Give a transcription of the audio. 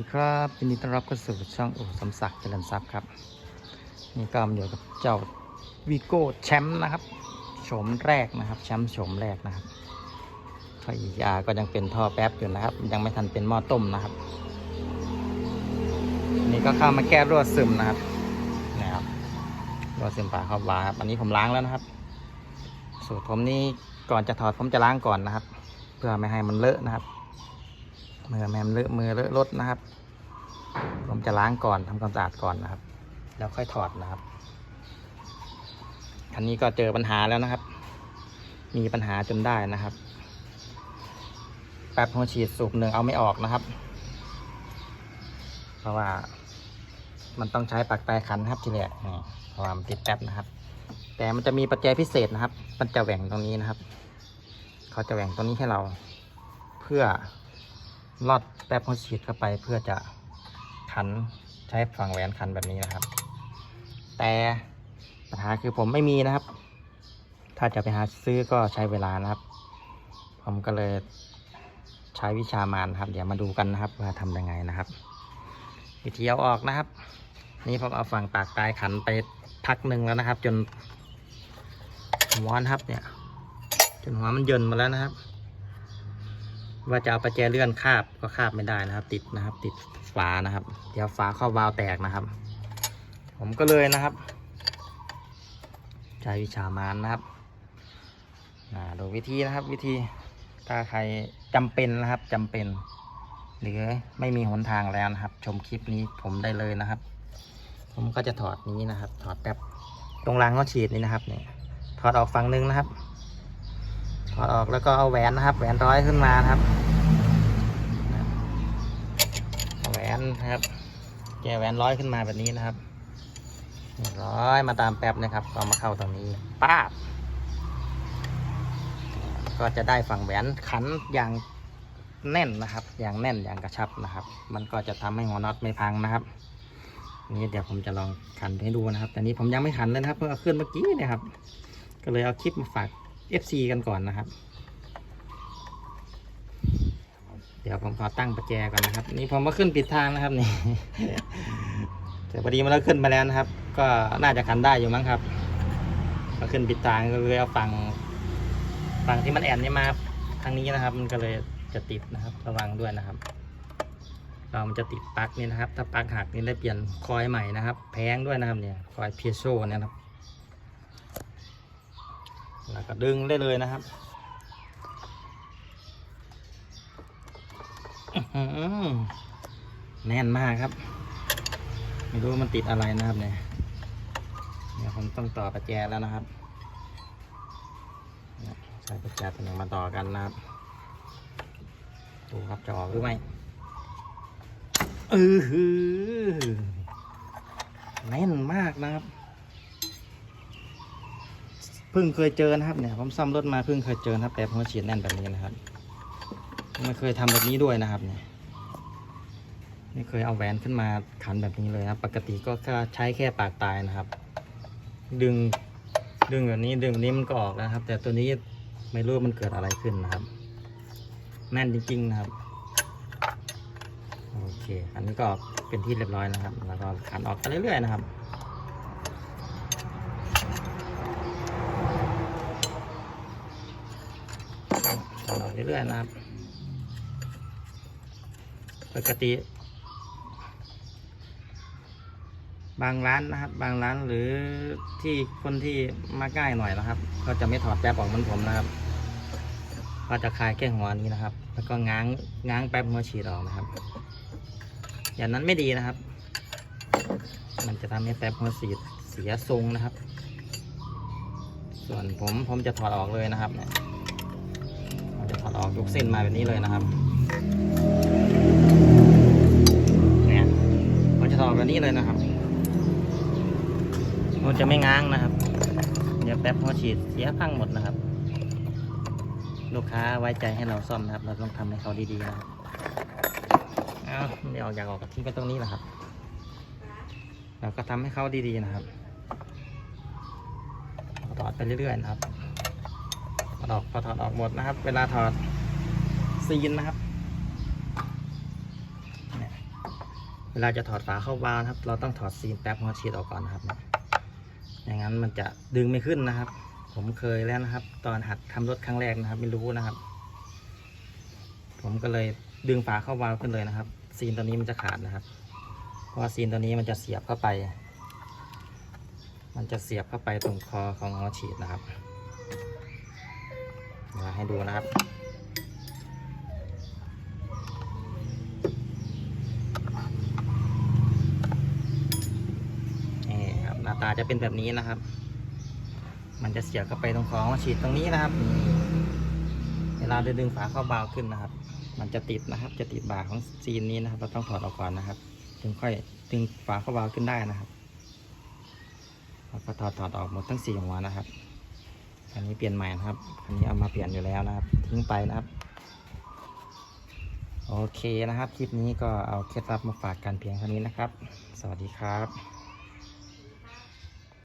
ดีครับยินดีต้อนรับเข้าสู่ช่องโอู่สมศักดิ์เจริญทรัพย์ครับ นี่ก็มาอยู่กับเจ้าวีโก้แชมป์นะครับโฉมแรกนะครับแชมป์โฉมแรกนะครับท่ออียาก็ยังเป็นท่อแป๊บอยู่นะครับ ยังไม่ทันเป็นหม้อต้มนะครับ นี่ก็เข้ามาแก้รั่วซึมนะครับนะครับรั่วซึมฝาครอบวาครับอันนี้ผมล้างแล้วนะครับ สูตรผมนี่ก่อนจะถอดผมจะล้างก่อนนะครับ เพื่อไม่ให้มันเลอะนะครับ มือแมมเลอะมือเลอะรถนะครับ ผมจะล้างก่อนทำความสะอาดก่อนนะครับ แล้วค่อยถอดนะครับคันนี้ก็เจอปัญหาแล้วนะครับ มีปัญหาจนได้นะครับ แป๊บหัวฉีดสูบหนึ่งเอาไม่ออกนะครับ เพราะว่ามันต้องใช้ปากตายขันครับทีแรกนี่เพราะว่ามันติดแป๊บนะครับ แต่มันจะมีปัจจัยพิเศษนะครับ มันจะแหว่งตรงนี้นะครับ เขาจะแหว่งตรงนี้ให้เรา เพื่อ ลอดแป๊บหัวฉีดเข้าไปเพื่อจะขันใช้ฝั่งแหวนขันแบบนี้นะครับ แต่ปัญหาคือผมไม่มีนะครับ ถ้าจะไปหาซื้อก็ใช้เวลานะครับ ผมก็เลยใช้วิชามานครับ เดี๋ยวมาดูกันนะครับว่าทำยังไงนะครับ วิธีเอาออกนะครับ นี่ผมเอาฝั่งปากตายขันไปพักหนึ่งแล้วนะครับ จนหัวนะครับเนี่ย จนหัวมันเยินมาแล้วนะครับ ว่าจะเอาประแจเลื่อนคาบก็คาบไม่ได้นะครับ ติดนะครับ ติดฝานะครับ เดี๋ยวฝาเข้าวาล์วแตกนะครับ ผมก็เลยนะครับ ใช้วิชามานนะครับอ่าดูวิธีนะครับ วิธีถ้าใครจำเป็นนะครับจำเป็น หรือไม่มีหนทางแล้วนะครับ ชมคลิปนี้ผมได้เลยนะครับ ผมก็จะถอดนี้นะครับ ถอดแบบตรงรางข้อฉีดนี้นะครับเนี่ยถอดออกฝั่งนึงนะครับ อดออกแล้วก็เอาแหวนนะครับ แหวนร้อยขึ้นมานะครับแหวนนะครับ แกแหวนร้อยขึ้นมาแบบนี้นะครับร้อยมาตามแป๊บนะครับก็มาเข้าตรงนี้ป้าบก็จะได้ฝั่งแหวนขันอย่างแน่นนะครับ อย่างแน่นอย่างกระชับนะครับ มันก็จะทำให้หัวน็อตไม่พังนะครับ นี่เดี๋ยวผมจะลองขันให้ดูนะครับ แต่นี้ผมยังไม่ขันเลยนะครับเพิ่งเอาขึ้นเมื่อกี้เนะครับ ก็เลยเอาคลิปมาฝาก FC กันก่อนนะครับ เดี๋ยวผมขอตั้งประแจก่อนนะครับ นี่ผมมาขึ้นปิดทางนะครับนี่ แต่พอดีมันแล้วขึ้นมาแล้วนะครับ ก็น่าจะขันได้อยู่มั้งครับมาขึ้นปิดทางก็เลยเอาฝั่งฝั่งที่มันแอนนี่มาทางนี้นะครับ มันก็เลยจะติดนะครับ ระวังด้วยนะครับเรามันจะติดปลั๊กนี่นะครับ ถ้าปลั๊กหักนี่ได้เปลี่ยนคอยใหม่นะครับ แพงด้วยนะครับเนี่ย คอยเพียโซเนี่ยนะครับ ก็ดึงได้เลยนะครับแน่นมากครับ ไม่รู้มันติดอะไรนะครับเนี่ยเดี๋ยวผมต้องต่อประแจแล้วนะครับเนี่ยใช้ประแจตัวหนึ่งมาต่อกันนะครับดูครับจะออกหรือไม่เออแน่นมากนะครับ เพิ่งเคยเจอนะครับเนี่ยผมซ่อมรถมาเพิ่งเคยเจอนะครับแต่หัวฉีดแน่นแบบนี้นะครับไม่เคยทำแบบนี้ด้วยนะครับเนี่ยไม่เคยเอาแหวนขึ้นมาขันแบบนี้เลยนะครับปกติก็ใช้แค่ปากตายนะครับ ดึงดึงแบบนี้ดึงแบบนี้มันก็ออกแล้วครับ แต่ตัวนี้ไม่รู้มันเกิดอะไรขึ้นนะครับ แน่นจริง ๆ นะครับโอเค อันนี้ก็เป็นที่เรียบร้อยนะครับ แล้วก็ขันออกไปเรื่อยๆนะครับ ขันออก เรื่อยๆนะครับ ปกติ บางร้านนะครับ บางร้านหรือที่คนที่มาใกล้หน่อยนะครับ ก็จะไม่ถอดแป๊บออกเหมือนผมนะครับก็จะคลายแค่หัวนี้นะครับ แล้วก็ง้างง้างแป๊บหัวฉีดออกนะครับ อย่างนั้นไม่ดีนะครับ มันจะทำให้แป๊บหัวฉีดเสียทรงนะครับ ส่วนผมผมจะถอดออกเลยนะครับเนี่ย ถอดออกยกเส้นมาแบบนี้เลยนะครับเนี่ยผมจะถอดแบบนี้เลยนะครับผมจะไม่ง้างนะครับ เดี๋ยวแป๊บหัวฉีดเสียพังหมดนะครับ ลูกค้าไว้ใจให้เราซ่อมนะครับ เราต้องทำให้เขาดีๆนะครับเอาเดี๋ยวออกอยากออกก็ทิ้งไปตรงนี้แหละครับเราก็ทำให้เขาดีๆนะครับถอดไปเรื่อยๆนะครับ อดออกพอถอดออกหมดนะครับ เวลาถอดซีนนะครับเวลาจะถอดฝาเข้าวาล์วนะครับ เราต้องถอดซีนแป๊บหัวฉีดออกก่อนนะครับอย่างนั้นมันจะดึงไม่ขึ้นนะครับ ผมเคยแล้วนะครับ ตอนหัดทำรถครั้งแรกนะครับ ไม่รู้นะครับ ผมก็เลยดึงฝาเข้าวาล์วขึ้นเลยนะครับ ซีนตัวนี้มันจะขาดนะครับ เพราะว่าซีนตัวนี้มันจะเสียบเข้าไป มันจะเสียบเข้าไปตรงคอของหัวฉีดนะครับ เดี๋ยวให้ดูนะครับ นี่ครับหน้าตาจะเป็นแบบนี้นะครับ มันจะเสียบเข้าไปตรงของฉีดตรงนี้นะครับ เวลาดึงฝาเข้าบาวขึ้นนะครับ มันจะติดนะครับ จะติดบาของซีนนี้นะครับ เราต้องถอดออกก่อนนะครับ ถึงค่อยดึงฝาเข้าบาวขึ้นได้นะครับแล้วก็ถอดถอดออกหมดทั้งสี่หัวนะครับ อันนี้เปลี่ยนใหม่นะครับ อันนี้เอามาเปลี่ยนอยู่แล้วนะครับ ทิ้งไปนะครับ โอเคนะครับ คลิปนี้ก็เอาเคล็ดลับมาฝากกันเพียงเท่านี้นะครับ สวัสดีครับ